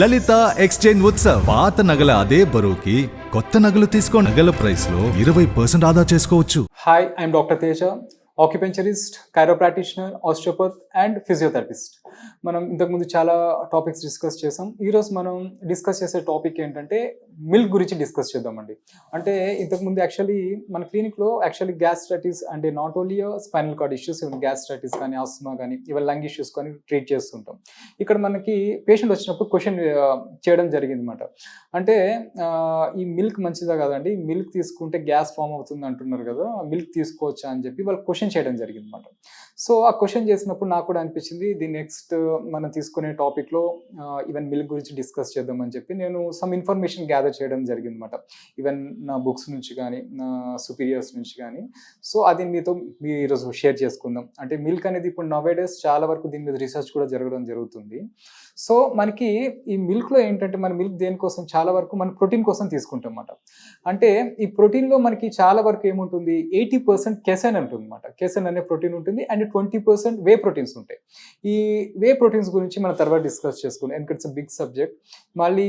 లలిత exchange Utsav. పాత నగల అదే బరువుకి కొత్త నగలు తీసుకో నగల ప్రైస్లో ఇరవై పర్సెంట్ ఆదా చేసుకోవచ్చు. Hi I'm doctor Teja acupuncturist chiro practitioner osteopath and physiotherapist మనం ఇంతకుముందు చాలా టాపిక్స్ డిస్కస్ చేసాం. ఈరోజు మనం డిస్కస్ చేసే టాపిక్ ఏంటంటే మిల్క్ గురించి డిస్కస్ చేద్దామండి. అంటే ఇంతకుముందు యాక్చువల్లీ మన క్లినిక్లో యాక్చువల్లీ గ్యాస్ట్రైటిస్ అంటే not only spinal cord issues even gastritis కానీ ఆస్మా కానీ ఈవెన్ లంగ్ ఇష్యూస్ కానీ ట్రీట్ చేస్తుంటాం. ఇక్కడ మనకి పేషెంట్ వచ్చినప్పుడు క్వశ్చన్ చేయడం జరిగింది అనమాట అంటే ఈ మిల్క్ మంచిదా కదండి? మిల్క్ తీసుకుంటే గ్యాస్ ఫామ్ అవుతుంది అంటున్నారు కదా మిల్క్ తీసుకోవచ్చా అని చెప్పి వాళ్ళు క్వశ్చన్ చేయడం జరిగింది అనమాట సో ఆ క్వశ్చన్ చేసినప్పుడు నాకు కూడా అనిపించింది ది నెక్స్ట్ నెక్స్ట్ మనం తీసుకునే టాపిక్లో ఈవెన్ మిల్క్ గురించి డిస్కస్ చేద్దామని చెప్పి నేను సమ్ ఇన్ఫర్మేషన్ గ్యాదర్ చేయడం జరిగింది అనమాట ఈవెన్ నా బుక్స్ నుంచి కానీ నా సుపీరియర్స్ నుంచి కానీ. సో అది మీతో మీ ఈరోజు షేర్ చేసుకుందాం. అంటే మిల్క్ అనేది ఇప్పుడు నవేడేస్ చాలా వరకు దీని మీద రీసెర్చ్ కూడా జరగడం జరుగుతుంది. సో మనకి ఈ మిల్క్లో ఏంటంటే మన మిల్క్ దేనికోసం చాలా వరకు మనం ప్రోటీన్ కోసం తీసుకుంటాం అన్నమాట అంటే ఈ ప్రోటీన్లో మనకి చాలా వరకు ఏముంటుంది? ఎయిటీ పర్సెంట్ కెసెన్ ఉంటుంది అనమాట కెసెన్ అనే ప్రోటీన్ ఉంటుంది and twenty percent whey proteins ఉంటాయి. ఈ వే ప్రోటీన్స్ గురించి మనం తర్వాత డిస్కస్ చేసుకుందాం. ఎందుకంటే ఇట్స్ బిగ్ సబ్జెక్ట్ మళ్ళీ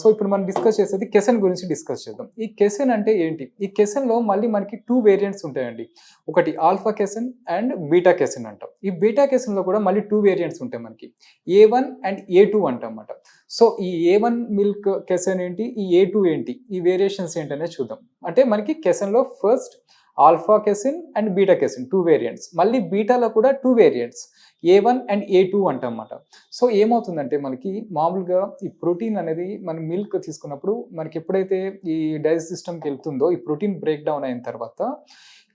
సో ఇప్పుడు మనం డిస్కస్ చేసేది కెసెన్ గురించి డిస్కస్ చేద్దాం. ఈ కెసెన్ అంటే ఏంటి? ఈ కెసెన్లో మళ్ళీ మనకి టూ వేరియంట్స్ ఉంటాయండి. ఒకటి alpha casein and beta casein అంటాం. ఈ బీటా కెసెన్లో కూడా మళ్ళీ టూ వేరియంట్స్ ఉంటాయి మనకి. A one and A two అంటమాట so ఈ ఏ వన్ మిల్క్ కెసన్ ఏంటి? ఈ ఏ టూ ఏంటి? ఈ వేరియేషన్స్ ఏంటనే చూద్దాం. అంటే మనకి కెసన్లో first alpha casein and beta casein two variants మళ్ళీ బీటాలో కూడా two variants A one and A two అంటమాట so ఏమవుతుందంటే మనకి మామూలుగా ఈ ప్రోటీన్ అనేది మనం మిల్క్ తీసుకున్నప్పుడు మనకి ఎప్పుడైతే ఈ డైజెస్ట్ సిస్టమ్కి వెళ్తుందో ఈ ప్రోటీన్ బ్రేక్ డౌన్ అయిన తర్వాత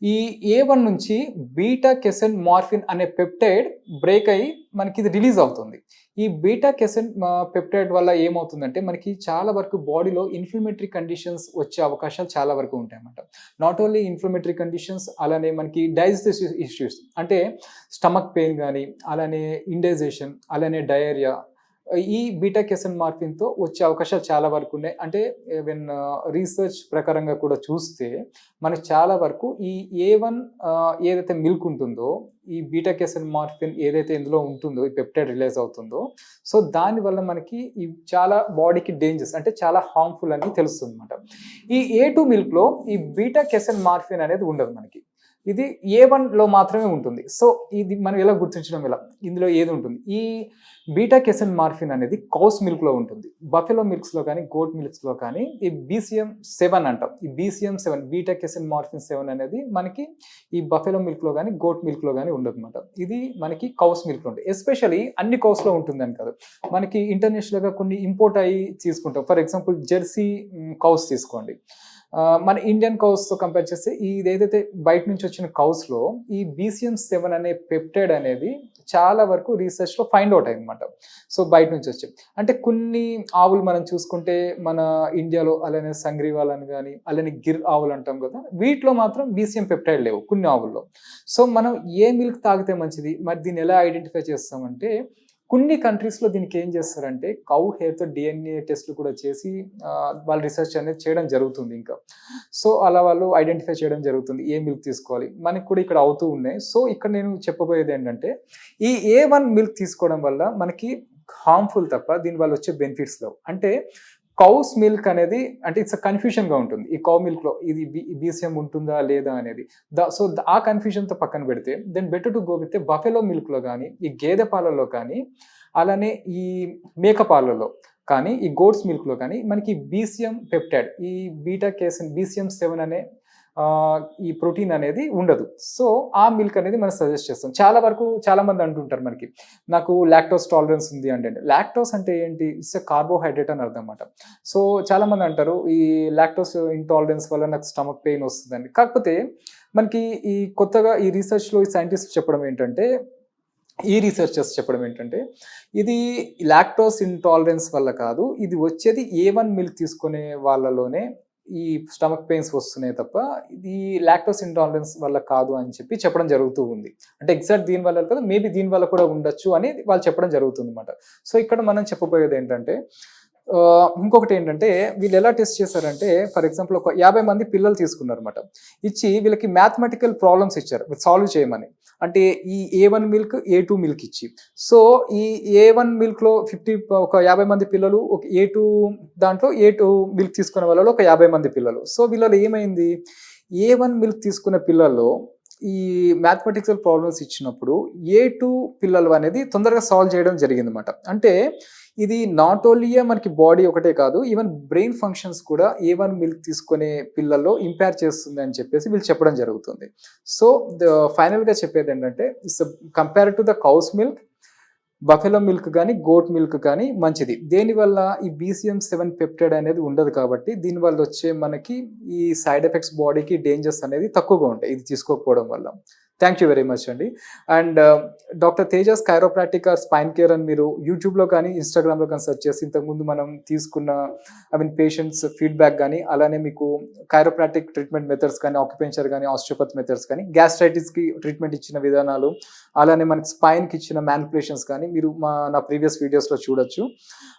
ఈ ఏ వన్ నుంచి బీటా కెసెన్ మార్ఫిన్ అనే పెప్టైడ్ బ్రేక్ అయ్యి మనకి ఇది రిలీజ్ అవుతుంది. ఈ బీటా కెసెన్ పెప్టైడ్ వల్ల ఏమవుతుందంటే మనకి చాలా వరకు బాడీలో ఇన్ఫ్లమేటరీ కండిషన్స్ వచ్చే అవకాశాలు చాలా వరకు ఉంటాయి అన్నమాట. నాట్ ఓన్లీ ఇన్ఫ్లమేటరీ కండిషన్స్ అలానే మనకి డైజెస్టివ్ ఇష్యూస్ అంటే స్టమక్ పెయిన్ కానీ అలానే ఇండైజేషన్ అలానే డయేరియా ఈ బీటా కెసన్ మార్ఫిన్తో వచ్చే అవకాశాలు చాలా వరకు ఉన్నాయి. అంటే ఈవెన్ రీసెర్చ్ uh, ప్రకారంగా కూడా చూస్తే మనకి చాలా వరకు ఈ ఏ వన్ uh, ఏదైతే మిల్క్ ఉంటుందో ఈ బీటా కెసన్ మార్ఫిన్ ఏదైతే ఇందులో ఉంటుందో ఈ పెప్టైడ్ రిలీజ్ అవుతుందో సో దానివల్ల మనకి ఈ చాలా బాడీకి డేంజర్స్ అంటే చాలా హార్మ్ఫుల్ అని తెలుస్తుంది అనమాట ఈ ఏ టూ మిల్క్లో ఈ బీటా కెసన్ మార్ఫిన్ అనేది ఉండదు మనకి. ఇది ఏ వన్లో మాత్రమే ఉంటుంది. సో ఇది మనం ఎలా గుర్తించడం ఎలా? ఇందులో ఏది ఉంటుంది? ఈ బీటా కెసన్ మార్ఫిన్ అనేది కౌస్ మిల్క్లో ఉంటుంది. బఫెలో మిల్క్స్లో కానీ గోట్ మిల్క్స్లో కానీ ఈ బీసీఎం సెవెన్ అంటాం. ఈ BCM seven beta casein morphine seven అనేది మనకి ఈ బఫెలో మిల్క్లో కానీ గోట్ మిల్క్లో కానీ ఉండదు అనమాట ఇది మనకి కౌస్ మిల్క్లో ఉంటుంది. ఎస్పెషల్లీ అన్ని కౌస్లో ఉంటుందని కాదు. మనకి ఇంటర్నేషనల్గా కొన్ని ఇంపోర్ట్ అయ్యి తీసుకుంటాం. ఫర్ ఎగ్జాంపుల్ జెర్సీ కౌస్ తీసుకోండి. మన ఇండియన్ కౌస్తో కంపేర్ చేస్తే ఇది ఏదైతే బయట నుంచి వచ్చిన కౌస్లో ఈ బీసీఎం సెవెన్ అనే పెప్టైడ్ అనేది చాలా వరకు రీసెర్చ్లో ఫైండ్ అవుట్ అయిందన్నమాట. సో బయట నుంచి వచ్చి. అంటే కొన్ని ఆవులు మనం చూసుకుంటే మన ఇండియాలో అలానే సంగ్రీవాలని కానీ అలానే గిర్ ఆవులు అంటాం కదా వీటిలో మాత్రం బీసీఎం పెప్టైడ్ లేవు కొన్ని ఆవుల్లో. సో మనం ఏ మిల్క్ తాగితే మంచిది? మరి దీన్ని ఎలా ఐడెంటిఫై చేస్తామంటే కొన్ని కంట్రీస్లో దీనికి ఏం చేస్తారంటే కౌ హెయిర్తో డిఎన్ఏ టెస్ట్లు కూడా చేసి వాళ్ళు రీసెర్చ్ అనేది చేయడం జరుగుతుంది ఇంకా. సో అలా వాళ్ళు ఐడెంటిఫై చేయడం జరుగుతుంది ఏ మిల్క్ తీసుకోవాలి. మనకి కూడా ఇక్కడ అవుతూ ఉన్నాయి. సో ఇక్కడ నేను చెప్పబోయేది ఏంటంటే ఈ ఏ వన్ మిల్క్ తీసుకోవడం వల్ల మనకి హార్మ్ఫుల్ తప్ప దీనివల్ల వచ్చే బెనిఫిట్స్ లేవు. అంటే కౌస్ మిల్క్ అనేది అంటే ఇట్స్ కన్ఫ్యూషన్గా ఉంటుంది. ఈ కౌ మిల్క్లో ఇది బీసీఎం ఉంటుందా లేదా అనేది. ద సో ఆ కన్ఫ్యూజన్తో పక్కన పెడితే then better to go with buffalo మిల్క్లో కానీ ఈ గేదె పాలలో కానీ అలానే ఈ మేక పాలలో కానీ ఈ గోడ్స్ మిల్క్లో కానీ మనకి బీసీఎం పెప్టైడ్ ఈ బీటా కేసిన్ బీసీఎం సెవెన్ అనే ఈ ప్రోటీన్ అనేది ఉండదు. సో ఆ మిల్క్ అనేది మనం సజెస్ట్ చేస్తాం. చాలా వరకు చాలా మంది అంటుంటారు మనకి నాకు లాక్టోస్ టాలరెన్స్ ఉంది అంటే లాక్టోస్ అంటే ఏంటి? ఇట్స్ కార్బోహైడ్రేట్ అని అర్థం అనమాట సో చాలా మంది అంటారు ఈ లాక్టోస్ ఇంటాలరెన్స్ వల్ల నాకు స్టమక్ పెయిన్ వస్తుందండి కాకపోతే మనకి ఈ కొత్తగా ఈ రీసెర్చ్లో ఈ సైంటిస్ట్ చెప్పడం ఏంటంటే ఈ రీసెర్చర్స్ చెప్పడం ఏంటంటే ఇది లాక్టోస్ ఇంటాలరెన్స్ వల్ల కాదు ఇది వచ్చేది ఏ వన్ మిల్క్ తీసుకునే వాళ్ళలోనే ఈ స్టమక్ పెయిన్స్ వస్తున్నాయి తప్ప ఇది లాక్టోస్ ఇంటాలరెన్స్ వల్ల కాదు అని చెప్పి చెప్పడం జరుగుతూ ఉంది. అంటే ఎగ్జాక్ట్ దీని వల్ల కదా మేబీ దీని వల్ల కూడా ఉండొచ్చు అని వాళ్ళు చెప్పడం జరుగుతుంది అనమాట సో ఇక్కడ మనం చెప్పబోయేది ఏంటంటే ఇంకొకటి ఏంటంటే వీళ్ళు ఎలా టెస్ట్ చేశారంటే ఫర్ ఎగ్జాంపుల్ ఒక యాభై మంది పిల్లలు తీసుకున్నారు అనమాట ఇచ్చి వీళ్ళకి మ్యాథమెటికల్ ప్రాబ్లమ్స్ ఇచ్చారు సాల్వ్ చేయమని. అంటే ఈ A one milk A two milk ఇచ్చి. సో ఈ ఏ వన్ మిల్క్లో ఫిఫ్టీ ఒక యాభై మంది పిల్లలు ఒక ఏ టూ దాంట్లో ఏ టూ మిల్క్ తీసుకునే వాళ్ళలో ఒక యాభై మంది పిల్లలు. సో వీళ్ళలో ఏమైంది? ఏ వన్ మిల్క్ తీసుకున్న పిల్లల్లో ఈ మ్యాథమెటిక్సల్ ప్రాబ్లమ్స్ ఇచ్చినప్పుడు ఏ టూ పిల్లలు అనేది తొందరగా సాల్వ్ చేయడం జరిగింది అనమాట అంటే ఇది నాట్ ఓన్లీయే మనకి బాడీ ఒకటే కాదు ఈవెన్ బ్రెయిన్ ఫంక్షన్స్ కూడా ఏ వన్ మిల్క్ తీసుకునే పిల్లల్లో ఇంపేర్ చేస్తుంది అని చెప్పేసి వీళ్ళు చెప్పడం జరుగుతుంది. సో ఫైనల్గా చెప్పేది ఏంటంటే it's compare to the cow's milk buffalo milk కానీ గోట్ మిల్క్ కానీ మంచిది. దేనివల్ల ఈ బీసీఎం సెవెన్ పెప్టైడ్ అనేది ఉండదు కాబట్టి దీనివల్ల వచ్చే మనకి ఈ సైడ్ ఎఫెక్ట్స్ బాడీకి డేంజర్స్ అనేది తక్కువగా ఉంటాయి. ఇది తీసుకోకపోవడం వల్ల. థ్యాంక్ యూ వెరీ మచ్ అండి and doctor Tejas chiropractic or spine care అని మీరు యూట్యూబ్లో కానీ ఇన్స్టాగ్రామ్లో కానీ సెర్చ్ చేసి ఇంతకుముందు మనం తీసుకున్న ఐ మీన్ పేషెంట్స్ ఫీడ్బ్యాక్ కానీ అలానే మీకు కైరోప్రాటిక్ ట్రీట్మెంట్ మెథడ్స్ కానీ ఆక్యుపెన్చర్ కానీ ఆస్ట్రోపత్ మెథడ్స్ కానీ గ్యాస్ట్రైటిస్కి ట్రీట్మెంట్ ఇచ్చిన విధానాలు అలానే మనకి స్పైన్కి ఇచ్చిన మ్యానిపులేషన్స్ కానీ మీరు మా నా ప్రీవియస్ వీడియోస్లో చూడొచ్చు.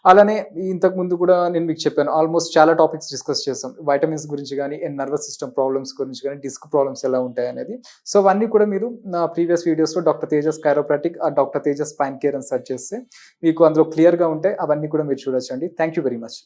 అలానే ఇంతకు ముందు కూడా నేను మీకు చెప్పాను ఆల్మోస్ట్ చాలా టాపిక్స్ డిస్కస్ చేస్తాం వైటమిన్స్ గురించి కానీ నర్వస్ సిస్టమ్ ప్రాబ్లమ్స్ గురించి కానీ డిస్క్ ప్రాబ్లమ్స్ ఎలా ఉంటాయి అనేది. సో అవన్నీ కూడా కూడా మీరు నా ప్రీవియస్ వీడియోస్లో డాక్టర్ తేజస్ కైరోప్రాటిక్ ఆ డాక్టర్ తేజస్ స్పైన్ కేర్ అని సెర్చ్ చేస్తే మీకు అందులో క్లియర్గా ఉంటాయి అవన్నీ కూడా మీరు చూడొచ్చండి. Thank you very much